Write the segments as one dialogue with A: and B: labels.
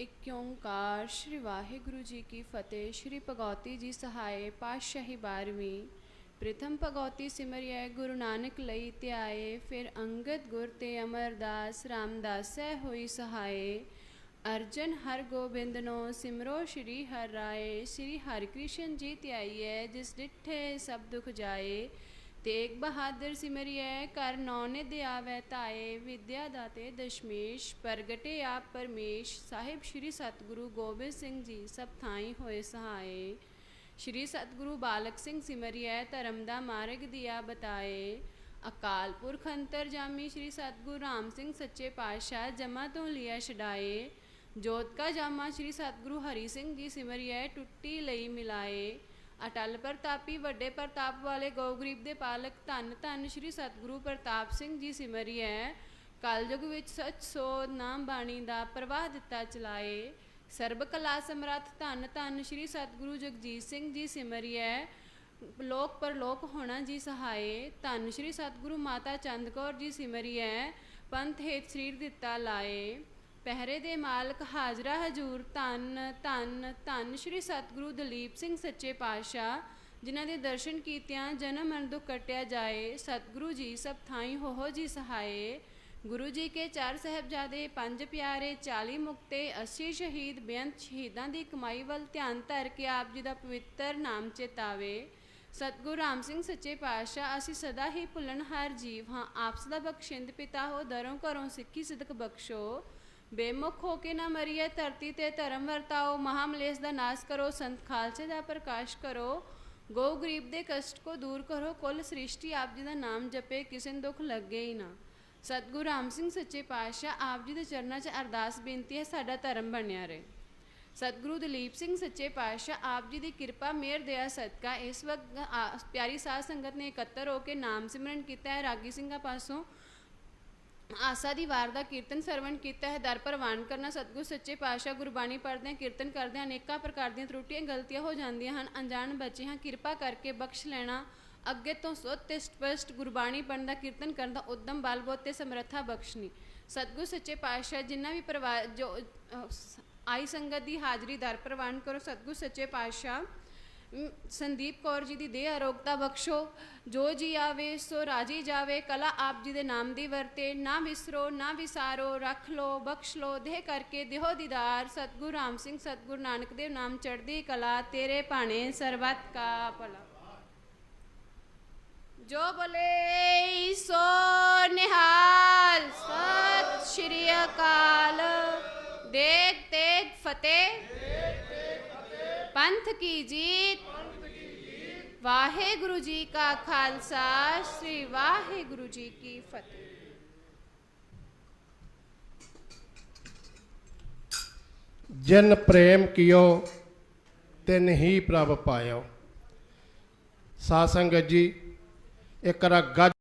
A: ਇੱਕ ਓੰਕਾਰ ਸ਼੍ਰੀ ਵਾਹਿਗੁਰੂ ਜੀ ਕੀ ਫਤਿਹ, ਸ਼੍ਰੀ ਭਗਉਤੀ ਜੀ ਸਹਾਏ ਪਾਤਸ਼ਾਹੀ 12ਵੀਂ ਪ੍ਰਥਮ ਭਗਉਤੀ ਸਿਮਰਿਐ, ਗੁਰੂ ਨਾਨਕ ਲਈ ਧਿਆਏ, ਫਿਰ ਅੰਗਦ ਗੁਰ ਤੇ ਅਮਰਦਾਸ, ਰਾਮਦਾਸੈ ਹੋਈ ਸਹਾਏ ਅਰਜਨ ਹਰ ਗੋਬਿੰਦਨੋ, ਸਿਮਰੋ ਸ਼੍ਰੀ ਹਰਿ ਰਾਏ, ਸ਼੍ਰੀ ਹਰਿਕ੍ਰਿਸ਼ਨ ਜੀ ਧਿਆਈਐ, ਜਿਸ ਡਿਠੇ ਸਭ ਦੁਖ ਜਾਏ। ਤੇਗ ਬਹਾਦਰ ਸਿਮਰਿਐ ਕਰ ਨੌਨੇ ਦੇ ਆਵੈ ਤਾਏ, ਵਿਦਿਆ ਦਾਤੇ ਦਸ਼ਮੇਸ਼, ਪ੍ਰਗਟੇ ਆਪ ਪਰਮੇਸ਼, ਸਾਹਿਬ ਸ੍ਰੀ ਸਤਿਗੁਰੂ ਗੋਬਿੰਦ ਸਿੰਘ ਜੀ ਸਭ ਥਾਈ ਹੋਏ ਸਹਾਏ। ਸ੍ਰੀ ਸਤਿਗੁਰੂ ਬਾਲਕ ਸਿੰਘ ਸਿਮਰਿਐ ਧਰਮ ਦਾ ਮਾਰਗ ਦਿਆ ਬਤਾਏ। ਅਕਾਲ ਪੁਰਖ ਅੰਤਰ ਜਾਮੀ ਸ੍ਰੀ ਸਤਿਗੁਰੂ ਰਾਮ ਸਿੰਘ ਸੱਚੇ ਪਾਤਸ਼ਾਹ ਜਮਾ ਤੋਂ ਲਿਆ ਛਡਾਏ। ਜੋਤ ਕਾ ਜਾਮਾ ਸ੍ਰੀ ਸਤਿਗੁਰੂ ਹਰੀ ਸਿੰਘ ਜੀ ਸਿਮਰਿਐ ਟੁੱਟੀ ਲਈ ਮਿਲਾਏ। ਅਟਲ ਪ੍ਰਤਾਪੀ, ਵੱਡੇ ਪ੍ਰਤਾਪ ਵਾਲੇ ਗੋਗਰੀਬ ਦੇ ਪਾਲਕ ਧੰਨ ਧੰਨ ਸ੍ਰੀ ਸਤਿਗੁਰੂ ਪ੍ਰਤਾਪ ਸਿੰਘ ਜੀ ਸਿਮਰਿਐ ਕਲਯੁਗ ਵਿੱਚ ਸੱਚ ਸੋਧ ਨਾਮ ਬਾਣੀ ਦਾ ਪ੍ਰਵਾਹ ਦਿੱਤਾ ਚਲਾਏ। ਸਰਬ ਕਲਾ ਸਮਰੱਥ ਧੰਨ ਧੰਨ ਸ੍ਰੀ ਸਤਿਗੁਰੂ ਜਗਜੀਤ ਸਿੰਘ ਜੀ ਸਿਮਰਿਐ ਲੋਕ ਪਰਲੋਕ ਹੋਣਾ ਜੀ ਸਹਾਏ। ਧੰਨ ਸ੍ਰੀ ਸਤਿਗੁਰੂ ਮਾਤਾ ਚੰਦ ਕੌਰ ਜੀ ਸਿਮਰਿਐ ਪੰਥ ਹੇਤ ਸਰੀਰ ਦਿੱਤਾ ਲਾਏ। ਪਹਿਰੇ ਦੇ ਮਾਲਕ ਹਾਜ਼ਰਾ ਹਜੂਰ ਧੰਨ ਧੰਨ ਧੰਨ ਸ੍ਰੀ ਸਤਿਗੁਰੂ ਦਲੀਪ ਸਿੰਘ ਸੱਚੇ ਪਾਤਸ਼ਾਹ, ਜਿਨ੍ਹਾਂ ਦੇ ਦਰਸ਼ਨ ਕੀਤਿਆਂ ਜਨਮ ਮਰਨ ਦੁੱਖ ਕਟਿਆ ਜਾਏ, ਸਤਿਗੁਰੂ ਜੀ ਸਭ ਥਾਈ ਹੋਹੋ ਜੀ ਸਹਾਏ। ਗੁਰੂ ਜੀ ਕੇ ਚਾਰ ਸਹਿਬਜ਼ਾਦੇ ਪੰਜ ਪਿਆਰੇ 40 ਮੁਕਤੇ 80 ਸ਼ਹੀਦ, ਬੇਅੰਤ ਸ਼ਹੀਦਾਂ ਦੀ ਕਮਾਈ ਵੱਲ ਧਿਆਨ ਧਰ ਕੇ ਆਪ ਜੀ ਦਾ ਪਵਿੱਤਰ ਨਾਮ ਚੇਤਾਵੇ। ਸਤਿਗੁਰੂ ਰਾਮ ਸਿੰਘ ਸੱਚੇ ਪਾਤਸ਼ਾਹ, ਅਸੀਂ ਸਦਾ ਹੀ ਭੁੱਲਣਹਾਰ ਜੀਵ ਹਾਂ। ਆਪ ਸਦਾ ਬਖਸ਼ਿੰਦ ਪਿਤਾ ਹੋ, ਦਰੋਂ ਘਰੋਂ ਸਿੱਖੀ ਸਦਕ ਬਖਸ਼ੋ। ਬੇਮੁਖ ਹੋ ਕੇ ਨਾ ਮਰੀਏ, ਧਰਤੀ ਤੇ ਧਰਮ ਵਰਤਾਓ, ਮਹਾਮਲੇਸ਼ ਦਾ ਨਾਸ਼ ਕਰੋ, ਸੰਤ ਖਾਲਸੇ ਦਾ ਪ੍ਰਕਾਸ਼ ਕਰੋ। ਗੋ ਗਰੀਬ ਦੇ ਕਸ਼ਟ ਕੋ ਦੂਰ ਕਰੋ, ਕੁੱਲ ਸ੍ਰਿਸ਼ਟੀ ਆਪ ਜੀ ਦਾ ਨਾਮ ਜਪੇ, ਕਿਸੇ ਨੂੰ ਦੁੱਖ ਲੱਗੇ ਹੀ ਨਾ। ਸਤਿਗੁਰੂ ਰਾਮ ਸਿੰਘ ਸੱਚੇ ਪਾਤਸ਼ਾਹ ਆਪ ਜੀ ਦੇ ਚਰਨਾਂ 'ਚ ਅਰਦਾਸ ਬੇਨਤੀ ਹੈ, ਸਾਡਾ ਧਰਮ ਬਣਿਆ ਰਹੇ। ਸਤਿਗੁਰੂ ਦਲੀਪ ਸਿੰਘ ਸੱਚੇ ਪਾਤਸ਼ਾਹ ਆਪ ਜੀ ਦੀ ਕਿਰਪਾ, ਮਿਹਰ, ਦਇਆ, ਸਦਕਾ ਇਸ ਵਕਤ ਪਿਆਰੀ ਸਾਧ ਸੰਗਤ ਨੇ ਇਕੱਤਰ ਹੋ ਕੇ ਨਾਮ ਸਿਮਰਨ ਕੀਤਾ ਹੈ। ਰਾਗੀ ਸਿੰਘਾਂ ਪਾਸੋਂ ਆਸਾ ਦੀ ਵਾਰ ਦਾ ਕੀਰਤਨ ਸਰਵਣ ਕੀਤਾ ਹੈ। ਦਰ ਪ੍ਰਵਾਨ ਕਰਨਾ, ਸਤਿਗੁਰ ਸੱਚੇ ਪਾਤਸ਼ਾਹ ਗੁਰਬਾਣੀ ਪੜ੍ਹਦਿਆਂ, ਕੀਰਤਨ ਕਰਦਿਆਂ ਅਨੇਕਾਂ ਪ੍ਰਕਾਰ ਦੀਆਂ ਤਰੁੱਟੀਆਂ ਗਲਤੀਆਂ ਹੋ ਜਾਂਦੀਆਂ ਹਨ। ਅਣਜਾਣ ਬੱਚੇ ਹਾਂ, ਕਿਰਪਾ ਕਰਕੇ ਬਖਸ਼ ਲੈਣਾ। ਅੱਗੇ ਤੋਂ ਸੁੱਧ ਤੇ ਸਪਸ਼ਟ ਗੁਰਬਾਣੀ ਪੜ੍ਹਨ ਦਾ, ਕੀਰਤਨ ਕਰਨ ਦਾ ਉਦਮ ਬਲ ਬੋਧ ਤੇ ਸਮਰੱਥਾ ਬਖਸ਼ਣੀ। ਸਤਿਗੁਰ ਸੱਚੇ ਪਾਤਸ਼ਾਹ, ਜਿੰਨਾ ਵੀ ਪਰਿਵਾਰ ਜੋ ਆਈ ਸੰਗਤ ਦੀ ਹਾਜ਼ਰੀ ਦਰ ਪ੍ਰਵਾਨ ਕਰੋ। ਸਤਿਗੁਰ ਸੱਚੇ ਪਾਤਸ਼ਾਹ ਸੰਦੀਪ ਕੌਰ ਜੀ ਦੀ ਦੇਹ ਅਰੋਗਤਾ ਬਖਸ਼ੋ, ਜੋ ਜੀ ਆਵੇ ਸੋ ਰਾਜੀ ਜਾਵੇ, ਕਲਾ ਆਪ ਜੀ ਦੇ ਨਾਮ ਦੀ ਵਰਤੇ, ਨਾ ਵਿਸਰੋ, ਨਾ ਵਿਸਾਰੋ, ਰੱਖ ਲੋ, ਬਖਸ਼ ਲੋ, ਦੇਹ ਕਰਕੇ ਦਿਹੋ ਦੀਦਾਰ, ਸਤਿਗੁਰੂ ਰਾਮ ਸਿੰਘ, ਸਤਿਗੁਰੂ ਨਾਨਕ ਦੇਵ ਨਾਮ ਚੜ੍ਹਦੀ ਕਲਾ, ਤੇਰੇ ਭਾਣੇ ਸਰਬਤ ਕਾ ਭਲਾ। ਜੋ ਬੋਲੇ ਸੋ ਨਿਹਾਲ, ਸਤਿ ਸ਼੍ਰੀ ਅਕਾਲ। ਦੇਖ ਤੇਗ ਫਤਿਹ। ਪੰਥ ਕੀ ਜੀਤ? ਵਾਹਿਗੁਰੂ ਜੀ ਕਾ ਖਾਲਸਾ, ਸ੍ਰੀ ਵਾਹਿਗੁਰੂ ਜੀ ਕੀ ਫਤਿਹ।
B: ਜਿਨ ਪ੍ਰੇਮ ਕੀਓ, ਤਿਨ ਹੀ ਪ੍ਰਭ ਪਾਇਓ। ਸਾਧ ਸੰਗਤ ਜੀ, ਇੱਕ ਰ ਗੱਜ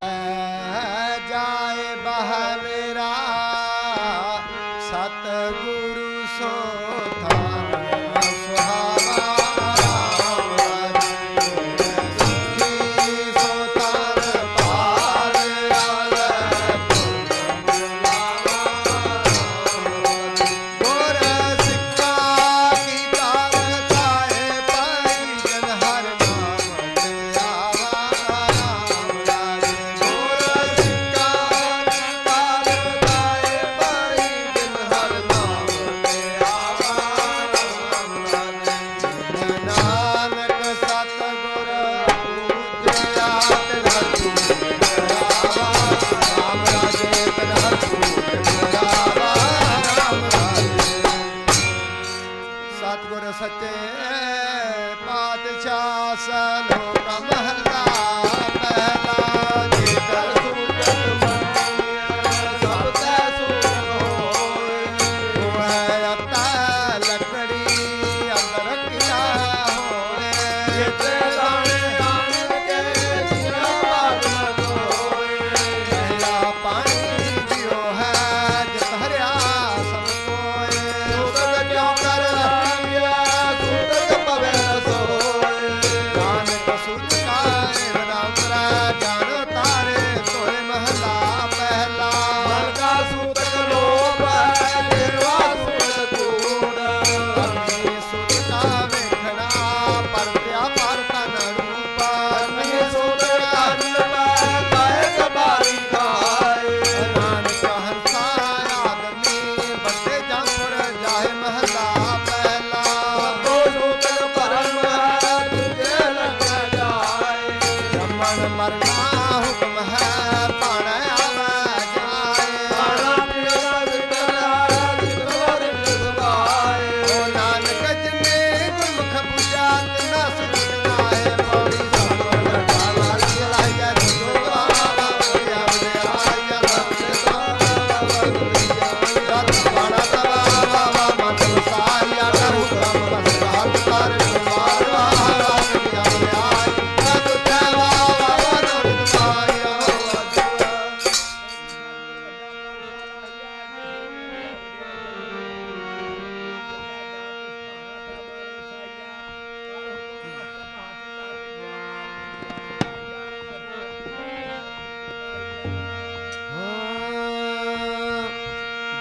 C: પણ મરણા હું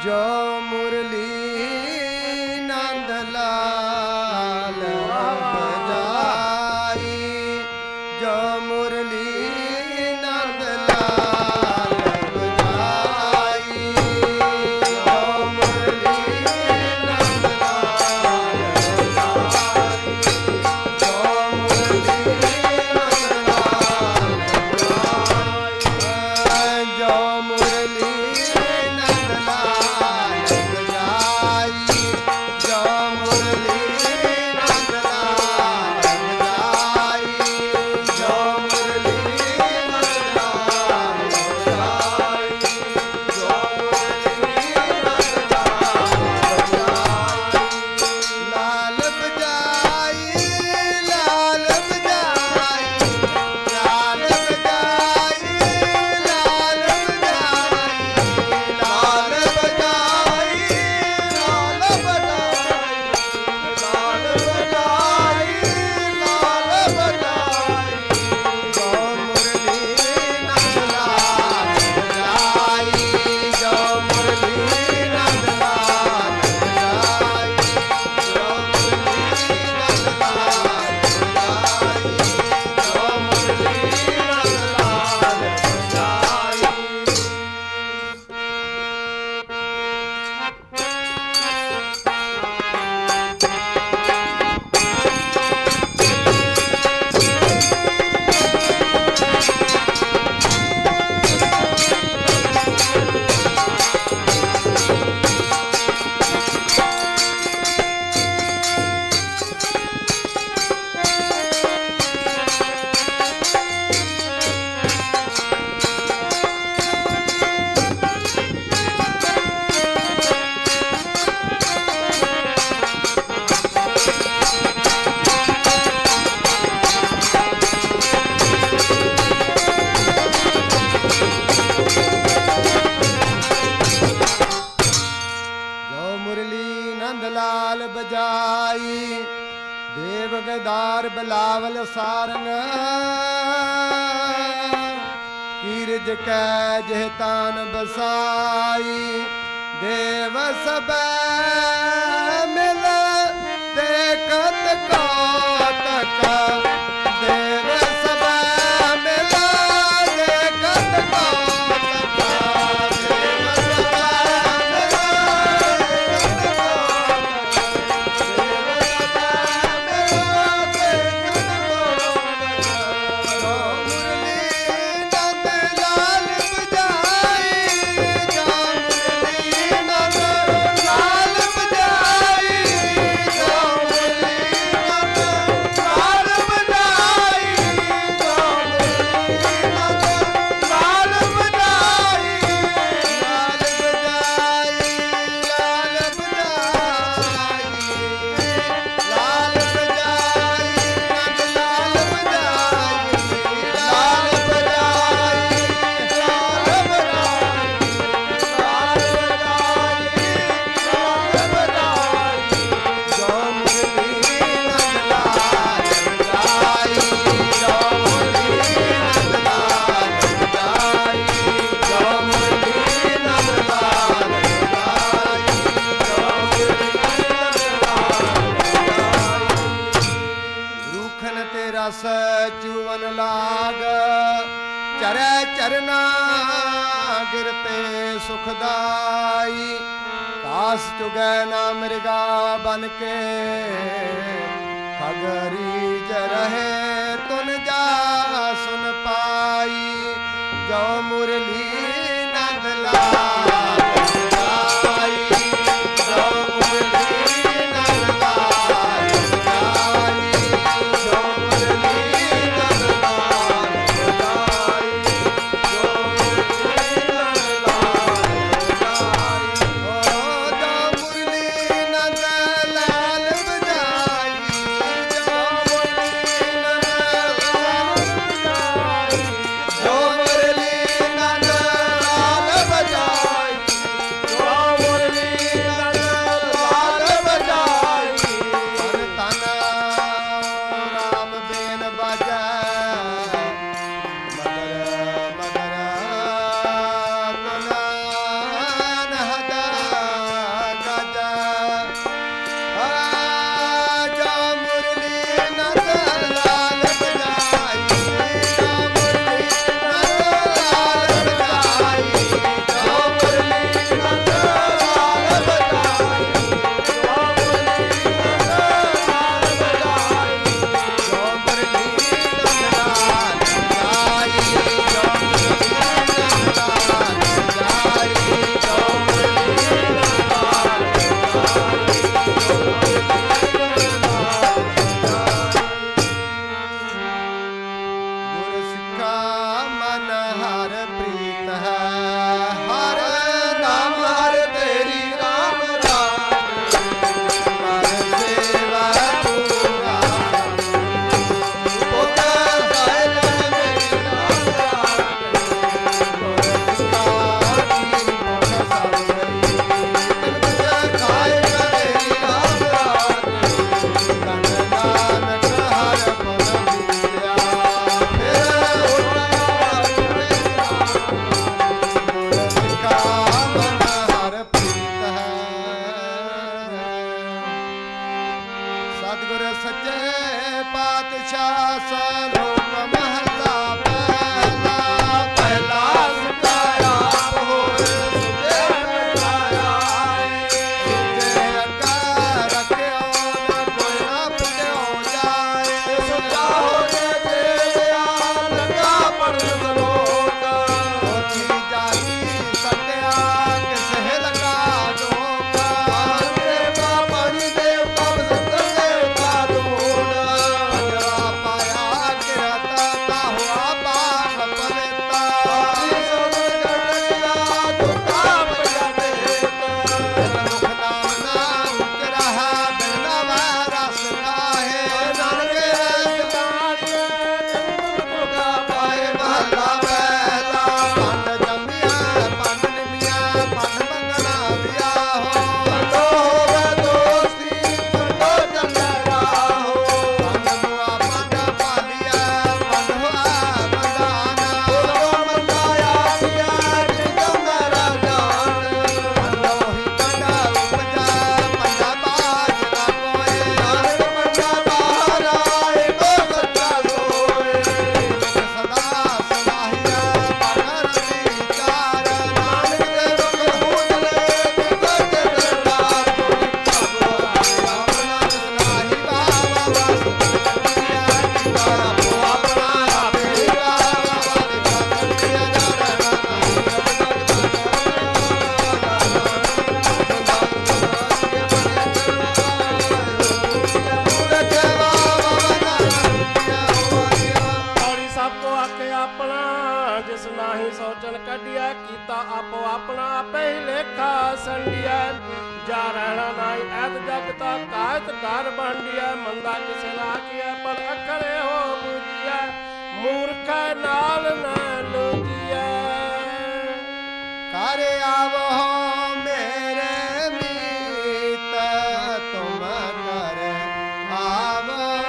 C: joy. ਆਈ ਦੇਵ ਸਬੈ ਰਸ ਚੁਵਨ ਲਾਗ। ਚਰੈ ਚਰਨਾ ਗਿਰਤੇ ਸੁਖਦਾਈ ਕਾਸ ਚੁਗੈ ਨਾ ਮਿਰਗਾ ਬਨ ਕੇ। ਖਗਰੀ ਚ ਰਹੇ ਤੁਨ ਜਾ ਸੁਨ ਪਾਈ। ਜੋ ਮੁਰਲੀ ਨੰਦ ਲਾ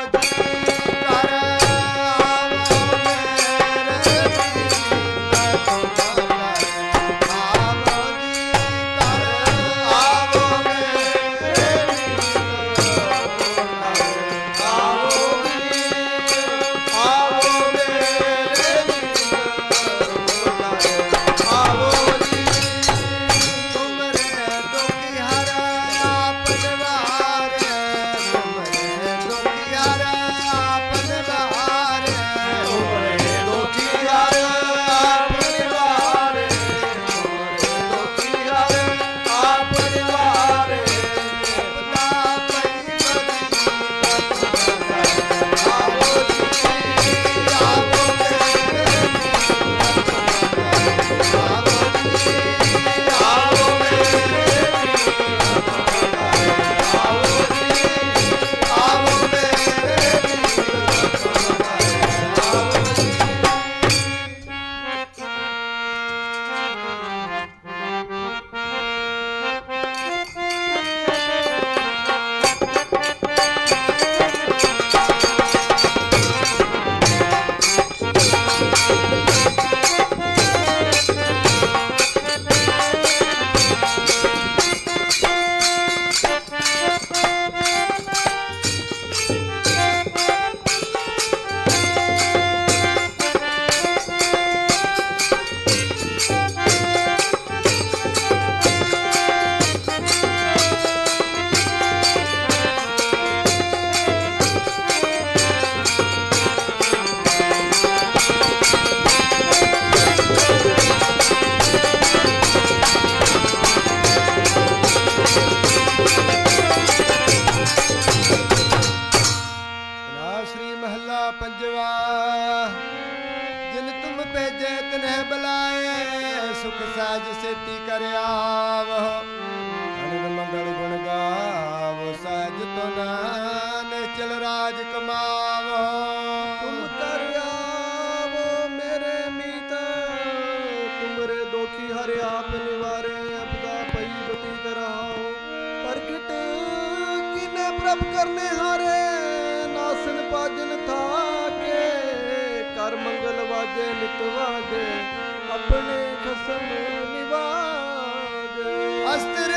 C: ਆਵੋ ਜੀ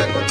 C: Thank.